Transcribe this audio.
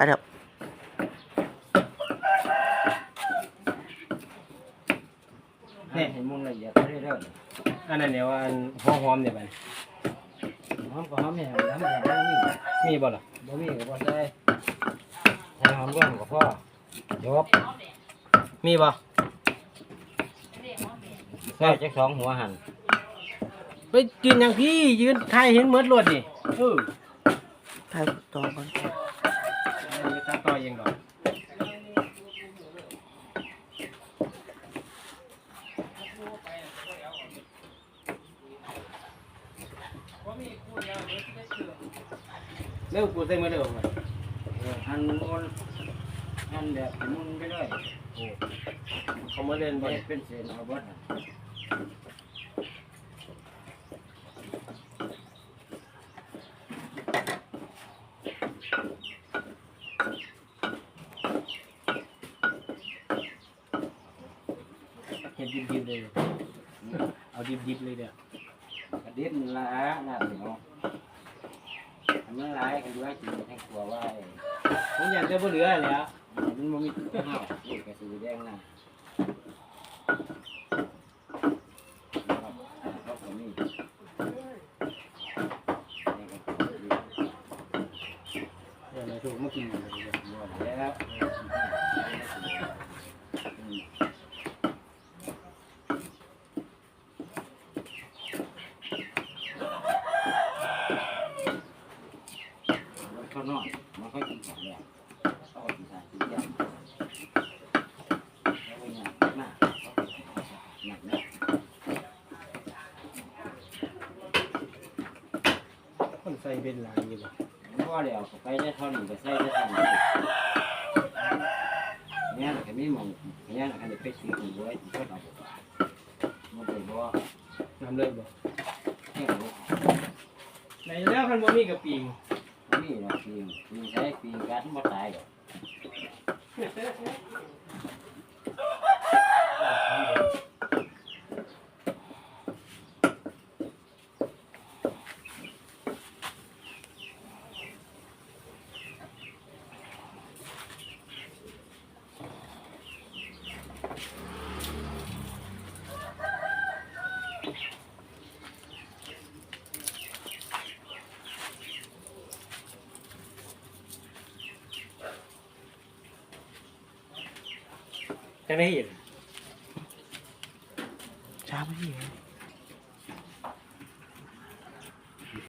ายแล้วนี่ให้มุนละเอียดไปเรื่อยอันนั้นเนี่ยว่าอันหอมหอมเนี่ยไปๆหอมก็หอมนี่น้ำแข็งบ่มีมีบ่ล่ะบ่มีก็บ่ใส่ใส่หอมร่วมก็พอจบมีบ่ใส่จักสองหัวหั่นไปกินอย่างพี่ยืนไทยเห็นเหมือนรวดนี่เออทายต่อก่อน ไปตัดต่อเองดอกเร็วกูใส่มาเร็วมาเออหั่นมุนหั่นแบบให้มุนไปเลยเขามาเล่นบ่เฮ็ดเป็นเส้นเอาเบิดหั่ เห็นดิบๆเลย เอาดิบๆเลยเด้อกระดิ่งละน่าสิเนาะอันมันหลายก็อยู่ไว้กินให้ครัวไว้ผมอยากจะบ่เหลือแล้วมันบ่มีข้าวนี่ก็สีแดงนะเขาก็มีเดี๋ยวเราถูกมากินกันเลยเดี๋ยวแล้วเขานอนมันก็กินของแล้วเขาก็กินสารกินยาแล้วก็ยาหนักหนักนะ คนใส่เป็นหลายอยู่บ่พ่อเดี๋ยวไปได้เท่านี้ก็ใส่ได้เท่านี้เนี่ยก็มีมองเนี่ยก็ได้ไปซื้อหมูไว้ที่เขาเอามันเป็นบ่น้ำเลยบ่แค่นี้ในแล้วคันบ่มีกระปิง นี่นะปีนปีนใช้ปีนกันบ่ตายดอก จังได้เห็นช้าไม่เห็น